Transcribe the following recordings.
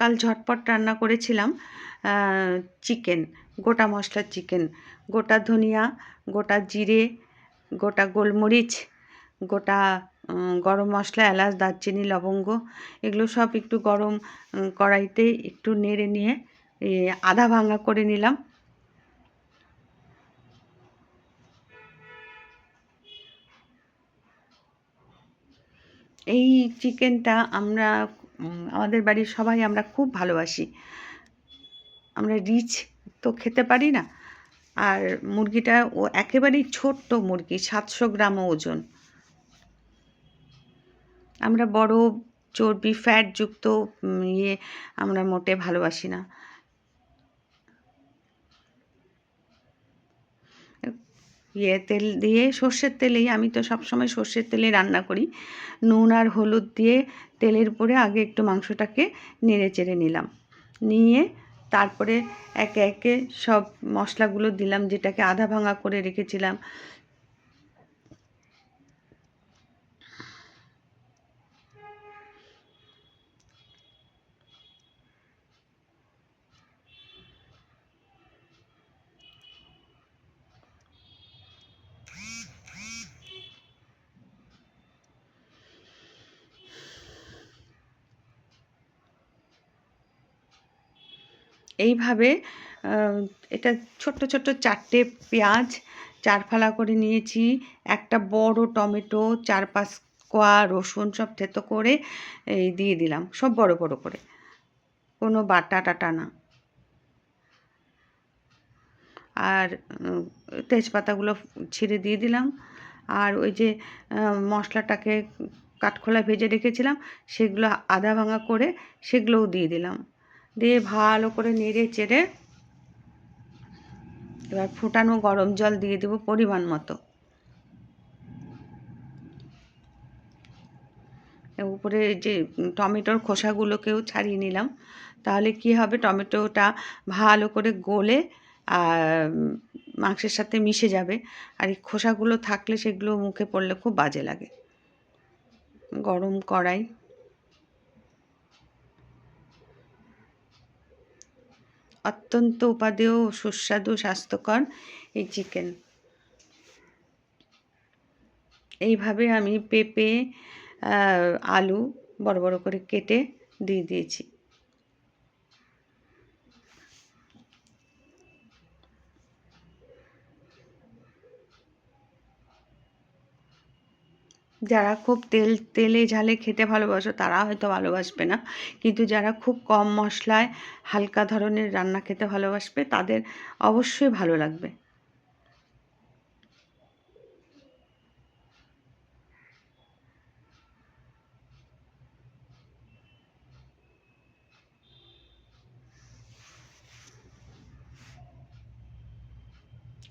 কাল ঝটপট রান্না করেছিলাম চিকেন, গোটা মশলার চিকেন, গোটা ধনিয়া, গোটা জিরে, গোটা গোলমরিচ, গোটা গরম মশলা, এলাচ, দারচিনি, লবঙ্গ, এগুলো সব একটু গরম কড়াইতে একটু নেড়ে নিয়ে আধা ভাঙা করে নিলাম। এই চিকেনটা আমরা আমাদের বাড়ির সবাই আমরা খুব ভালোবাসি। আমরা রিচ তো খেতে পারি না। আর মুরগিটা ও একেবারেই ছোট্ট মুরগি, সাতশো গ্রাম ওজন। আমরা বড়, চর্বি ফ্যাটযুক্ত যুক্ত ইয়ে আমরা মোটে ভালোবাসি না। ইয়ে তেল দিয়ে সর্ষের তেলেই আমি তো সবসময় সর্ষের তেলে রান্না করি। নুন আর হলুদ দিয়ে তেলের উপরে আগে একটু মাংসটাকে নেড়ে চেড়ে নিলাম। নিয়ে তারপরে একে একে সব মশলাগুলো দিলাম যেটাকে আধা ভাঙা করে রেখেছিলাম। এইভাবে এটা ছোট্ট ছোট্ট চারটে পেঁয়াজ চার ফালা করে নিয়েছি, একটা বড় টমেটো, চার পাঁচ কোয়া রসুন সব থেতো করে, এই দিয়ে দিলাম, সব বড় বড় করে। কোনো বাটা টাটা না। আর তেজপাতাগুলো ছিঁড়ে দিয়ে দিলাম। আর ওই যে মশলাটাকে কাঠখোলা ভেজে রেখেছিলাম, সেগুলো আধা ভাঙা করে সেগুলোও দিয়ে দিলাম। দিয়ে ভালো করে নেড়ে চেড়ে এবার ফুটানো গরম জল দিয়ে দেবো পরিমাণ মতো। উপরে যে টমেটোর খোসাগুলোকেও ছাড়িয়ে নিলাম। তাহলে কি হবে? টমেটোটা ভালো করে গলে আর মাংসের সাথে মিশে যাবে। আর এই খোসাগুলো থাকলে সেগুলো মুখে পড়লে খুব বাজে লাগে। গরম কড়াই। অত্যন্ত উপাদেয় সুস্বাদু, স্বাস্থ্যকর এই চিকেন এইভাবে আমি পেঁপে আলু বড় বড় করে কেটে দিয়ে দিয়েছি। যারা খুব তেল, তেলে ঝালে খেতে ভালোবাসো তারা হয়তো ভালোবাসবে না। কিন্তু যারা খুব কম মশলায় হালকা ধরনের রান্না খেতে ভালোবাসবে তাদের অবশ্যই ভালো লাগবে।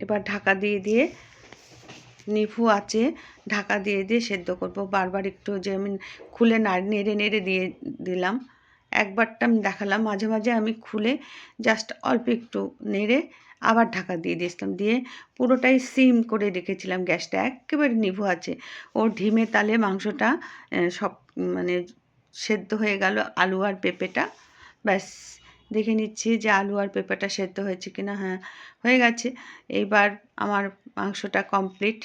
এবার ঢাকা দিয়ে দিয়ে নিভু আছে, ঢাকা দিয়ে দিয়ে সেদ্ধ করব। বারবার একটু যে আমি খুলে নেড়ে নেড়ে দিয়ে দিলাম। একবারটা আমি দেখালাম, মাঝে মাঝে আমি খুলে জাস্ট অল্প একটু নেড়ে আবার ঢাকা দিয়ে দিয়েছিলাম। দিয়ে পুরোটাই সিম করে রেখেছিলাম গ্যাসটা। একেবারে নিভু আছে। ও ঢিমে তালে মাংসটা সব মানে সেদ্ধ হয়ে গেল আলু আর পেঁপেটা। ব্যাস। দেখে নিচ্ছি যে আলু আর পেঁপেটা সেদ্ধ হয়েছে কিনা হ্যাঁ হয়ে গেছে। এইবার আমার মাংসটা কমপ্লিট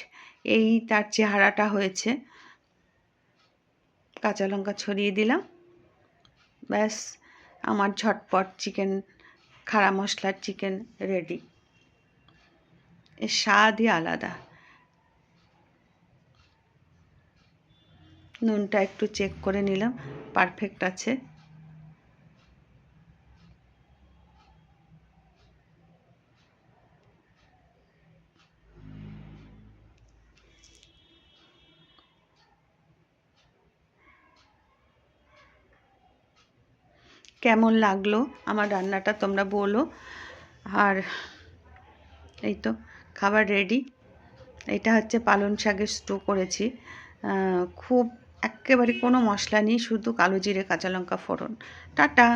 এই তার চেহারাটা হয়েছে। কাঁচা লঙ্কা ছড়িয়ে দিলাম। ব্যাস, আমার ঝটপট চিকেন, খাড়া মশলার চিকেন রেডি এর স্বাদই আলাদা। নুনটা একটু চেক করে নিলাম। পারফেক্ট আছে। কেমন লাগল আমার রান্নাটা তোমরা বলো। আর এই তো, খাবার রেডি এটা হচ্ছে পালং শাকের স্টো করেছি। খুব একেবারে কোনো মশলা নেই, শুধু কালো জিরে, কাঁচা লঙ্কা ফোড়ন। টাটা!